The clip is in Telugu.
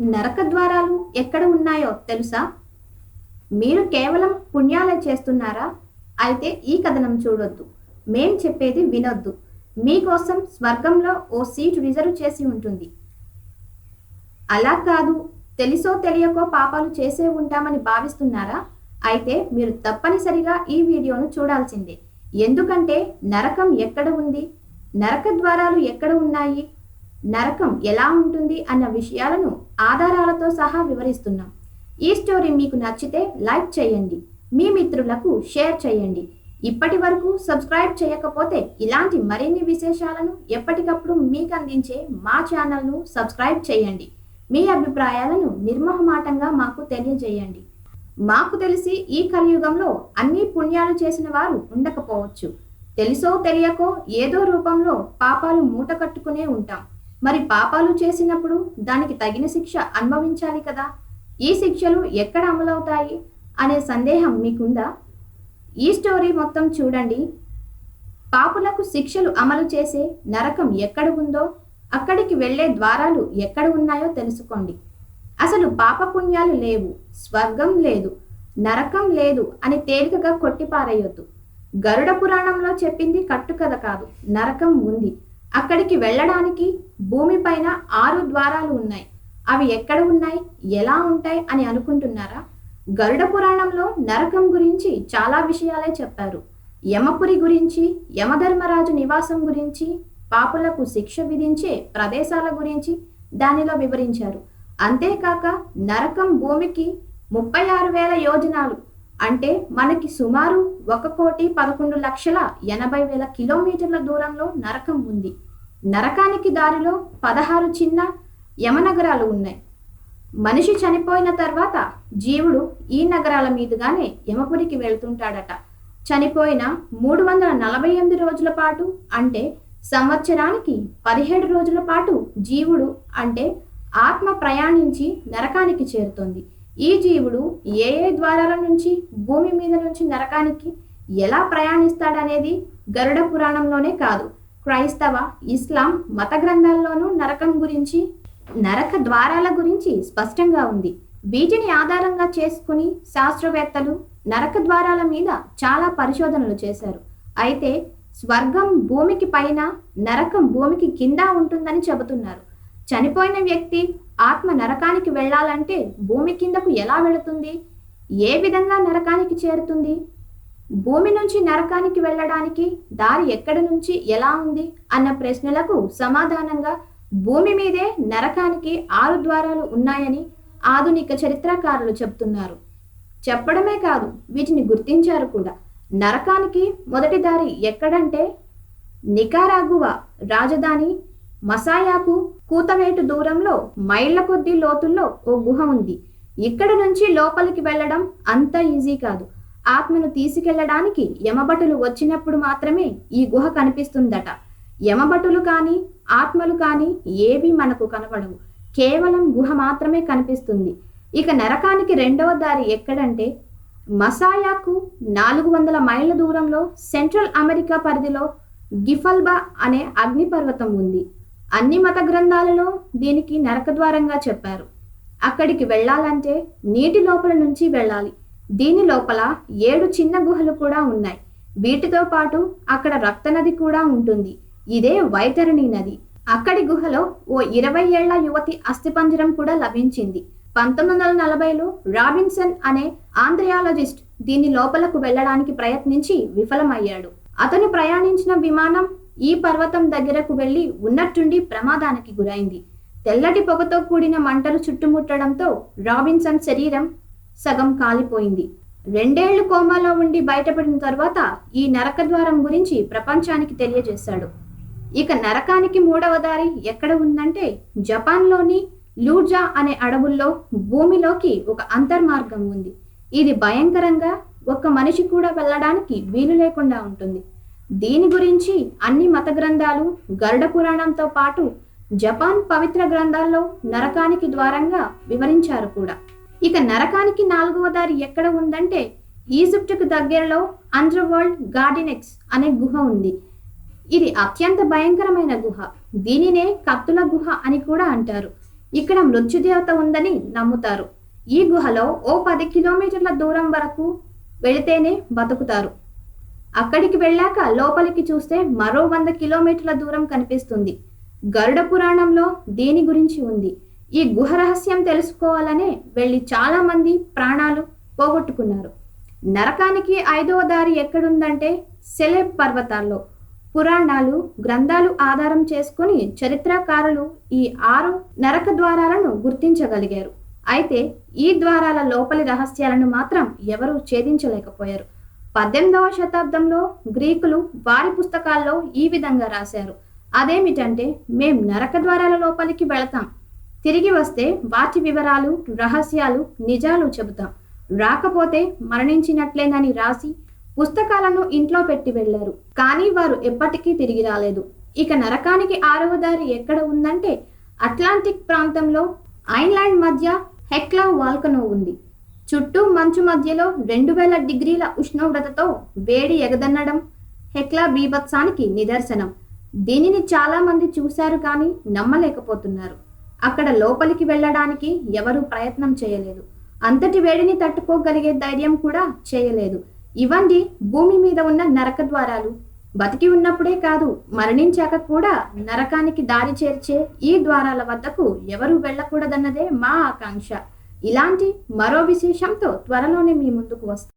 నరక ద్వారాలు ఎక్కడ ఉన్నాయో తెలుసా? మీరు కేవలం పుణ్యాలే చేస్తున్నారా? అయితే ఈ కథనం చూడొద్దు. మేం చెప్పేది వినొద్దు. మీకోసం స్వర్గంలో ఓ సీట్ రిజర్వ్ చేసి ఉంటుంది. అలా కాదు తెలిసో తెలియకో పాపాలు చేసే ఉంటామని భావిస్తున్నారా? అయితే మీరు తప్పనిసరిగా ఈ వీడియోను చూడాల్సిందే. ఎందుకంటే నరకం ఎక్కడ ఉంది? నరక ద్వారాలు ఎక్కడ ఉన్నాయి? నరకం ఎలా ఉంటుంది అన్న విషయాలను ఆధారాలతో సహా వివరిస్తున్నాం. ఈ స్టోరీ మీకు నచ్చితే లైక్ చేయండి. మీ మిత్రులకు షేర్ చేయండి. ఇప్పటి వరకు సబ్స్క్రైబ్ చేయకపోతే ఇలాంటి మరిన్ని విశేషాలను ఎప్పటికప్పుడు మీకు అందించే మా ఛానల్ను సబ్స్క్రైబ్ చేయండి. మీ అభిప్రాయాలను నిర్మహమాటంగా మాకు తెలియజేయండి. మాకు తెలిసి ఈ కలియుగంలో అన్ని పుణ్యాలు చేసిన వారు ఉండకపోవచ్చు. తెలుసో తెలియకో ఏదో రూపంలో పాపాలు మూట కట్టుకునే ఉంటాం. మరి పాపాలు చేసినప్పుడు దానికి తగిన శిక్ష అనుభవించాలి కదా? ఈ శిక్షలు ఎక్కడ అమలవుతాయి అనే సందేహం మీకుందా? ఈ స్టోరీ మొత్తం చూడండి. పాపులకు శిక్షలు అమలు చేసే నరకం ఎక్కడ ఉందో అక్కడికి వెళ్ళే ద్వారాలు ఎక్కడ ఉన్నాయో తెలుసుకోండి. అసలు పాపపుణ్యాలు లేవు స్వర్గం లేదు నరకం లేదు అని తేలికగా కొట్టిపారేయొద్దు. గరుడ పురాణంలో చెప్పింది కట్టుకథ కాదు నరకం ఉంది. అక్కడికి వెళ్ళడానికి భూమిపైన ఆరు ద్వారాలు ఉన్నాయి. అవి ఎక్కడ ఉన్నాయి? ఎలా ఉంటాయి? అని అనుకుంటున్నారా? గరుడ పురాణంలో నరకం గురించి చాలా విషయాలే చెప్పారు. యమపురి గురించి యమధర్మరాజు నివాసం గురించి పాపులకు శిక్ష విధించే ప్రదేశాల గురించి దానిలో వివరించారు. అంతేకాక నరకం భూమికి ముప్పై ఆరు వేల యోజనాలు అంటే మనకి సుమారు ఒక కోటి పదకొండు లక్షల ఎనభై వేల కిలోమీటర్ల దూరంలో నరకం ఉంది. నరకానికి దారిలో పదహారు చిన్న యమనగరాలు ఉన్నాయి. మనిషి చనిపోయిన తర్వాత జీవుడు ఈ నగరాల మీదుగానే యమపురికి వెళ్తుంటాడట. చనిపోయిన మూడు వందల నలభై ఎనిమిది రోజుల పాటు అంటే సంవత్సరానికి పదిహేడు రోజుల పాటు జీవుడు అంటే ఆత్మ ప్రయాణించి నరకానికి చేరుతుంది. ఈ జీవుడు ఏ ఏ ద్వారాల నుంచి భూమి మీద నుంచి నరకానికి ఎలా ప్రయాణిస్తాడనేది గరుడ పురాణంలోనే కాదు. క్రైస్తవ ఇస్లాం మత గ్రంథాల్లోనూ నరకం గురించి నరక ద్వారాల గురించి స్పష్టంగా ఉంది. వీటిని ఆధారంగా చేసుకుని శాస్త్రవేత్తలు నరక ద్వారాల మీద చాలా పరిశోధనలు చేశారు. అయితే స్వర్గం భూమికి పైన నరకం భూమికి కింద ఉంటుందని చెబుతున్నారు. చనిపోయిన వ్యక్తి ఆత్మ నరకానికి వెళ్ళాలంటే భూమి కిందకు ఎలా వెళుతుంది? ఏ విధంగా నరకానికి చేరుతుంది? భూమి నుంచి నరకానికి వెళ్ళడానికి దారి ఎక్కడి నుంచి ఎలా ఉంది? అన్న ప్రశ్నలకు సమాధానంగా భూమి మీదే నరకానికి ఆరు ద్వారాలు ఉన్నాయని ఆధునిక చరిత్రకారులు చెప్తున్నారు చెప్పడమే కాదు వీటిని గుర్తించారు కూడా. నరకానికి మొదటి దారి ఎక్కడంటే నికారాగువా రాజధాని మసాయాకు కూతవేటు దూరంలో మైళ్ళ కొద్దీ లోతుల్లో ఓ గుహ ఉంది. ఇక్కడ నుంచి లోపలికి వెళ్ళడం అంత ఈజీ కాదు. ఆత్మను తీసుకెళ్ళడానికి యమభటులు వచ్చినప్పుడు మాత్రమే ఈ గుహ కనిపిస్తుందట. యమభటులు కానీ ఆత్మలు కానీ ఏవి మనకు కనబడవు కేవలం గుహ మాత్రమే కనిపిస్తుంది. ఇక నరకానికి రెండవ దారి ఎక్కడంటే మసాయాకు నాలుగు వందల మైళ్ళ దూరంలో సెంట్రల్ అమెరికా పరిధిలో గిఫల్బా అనే అగ్నిపర్వతం ఉంది. అన్ని మత గ్రంథాలలో దీనికి నరకద్వారంగా చెప్పారు. అక్కడికి వెళ్ళాలంటే నీటి లోపల నుంచి వెళ్ళాలి. దీని లోపల ఏడు చిన్న గుహలు కూడా ఉన్నాయి. వీటితో పాటు అక్కడ రక్తనది కూడా ఉంటుంది. ఇదే వైతరణి నది. అక్కడి గుహలో ఓ ఇరవై ఏళ్ళ యువతి అస్థిపంజరం కూడా లభించింది. పంతొమ్మిది వందల నలభైలో రాబిన్సన్ అనే ఆంధ్రయాలజిస్ట్ దీని లోపలకు వెళ్ళడానికి ప్రయత్నించి విఫలమయ్యాడు. అతను ప్రయాణించిన విమానం ఈ పర్వతం దగ్గరకు వెళ్ళి ఉన్నట్టుండి ప్రమాదానికి గురైంది. తెల్లటి పొగతో కూడిన మంటలు చుట్టుముట్టడంతో రాబిన్సన్ శరీరం సగం కాలిపోయింది. రెండేళ్ళు కోమాలో ఉండి బయటపడిన తర్వాత ఈ నరక ద్వారం గురించి ప్రపంచానికి తెలియజేశాడు. ఇక నరకానికి మూడవ దారి ఎక్కడ ఉందంటే జపాన్లోని లూజా అనే అడవుల్లో భూమిలోకి ఒక అంతర్మార్గం ఉంది. ఇది భయంకరంగా ఒక్క మనిషి కూడా వెళ్ళడానికి వీలు లేకుండా ఉంటుంది. దీని గురించి అన్ని మత గ్రంథాలు గరుడ పురాణంతో పాటు జపాన్ పవిత్ర గ్రంథాల్లో నరకానికి ద్వారంగా వివరించారు కూడా. ఇక నరకానికి నాలుగవ దారి ఎక్కడ ఉందంటే ఈజిప్టుకు దగ్గరలో అండర్వరల్డ్ గార్డినెక్స్ అనే గుహ ఉంది. ఇది అత్యంత భయంకరమైన గుహ. దీనినే కత్తుల గుహ అని కూడా అంటారు. ఇక్కడ మృత్యుదేవత ఉందని నమ్ముతారు. ఈ గుహలో ఓ పది కిలోమీటర్ల దూరం వరకు వెళితేనే బతుకుతారు. అక్కడికి వెళ్ళాక లోపలికి చూస్తే మరో వంద కిలోమీటర్ల దూరం కనిపిస్తుంది. గరుడ పురాణంలో దీని గురించి ఉంది. ఈ గుహ రహస్యం తెలుసుకోవాలనే వెళ్ళి చాలా మంది ప్రాణాలు పోగొట్టుకున్నారు. నరకానికి ఐదవ దారి ఎక్కడుందంటే సెలెబ్ పర్వతాల్లో. పురాణాలు గ్రంథాలు ఆధారం చేసుకుని చరిత్రకారులు ఈ ఆరు నరక ద్వారాలను గుర్తించగలిగారు. అయితే ఈ ద్వారాల లోపలి రహస్యాలను మాత్రం ఎవరూ ఛేదించలేకపోయారు. పద్దెనిమిదవ శతాబ్దంలో గ్రీకులు వారి పుస్తకాల్లో ఈ విధంగా రాశారు. అదేమిటంటే మేం నరక ద్వారాల లోపలికి వెళతాం. తిరిగి వస్తే వాటి వివరాలు రహస్యాలు నిజాలు చెబుతాం. రాకపోతే మరణించినట్లేనని రాసి పుస్తకాలను ఇంట్లో పెట్టి వెళ్ళారు కానీ వారు ఎప్పటికీ తిరిగి రాలేదు. ఇక నరకానికి ఆరవ దారి ఎక్కడ ఉందంటే అట్లాంటిక్ ప్రాంతంలో ఐన్లాండ్ మధ్య హెక్లా వాల్కనో ఉంది. చుట్టూ మంచు మధ్యలో రెండు వేల డిగ్రీల ఉష్ణోగ్రతతో వేడి ఎగదన్నడం హెక్లా బీభత్సానికి నిదర్శనం. దీనిని చాలా మంది చూశారు కానీ నమ్మలేకపోతున్నారు. అక్కడ లోపలికి వెళ్ళడానికి ఎవరూ ప్రయత్నం చేయలేదు. అంతటి వేడిని తట్టుకోగలిగే ధైర్యం కూడా చేయలేదు. ఇవన్నీ భూమి మీద ఉన్న నరక ద్వారాలు బతికి ఉన్నప్పుడే కాదు మరణించాక కూడా నరకానికి దారి చేర్చే ఈ ద్వారాల వద్దకు ఎవరు వెళ్ళకూడదన్నదే మా ఆకాంక్ష. ఇలాంటి మరో విశేషంతో త్వరలోనే మీ ముందుకు వస్తాం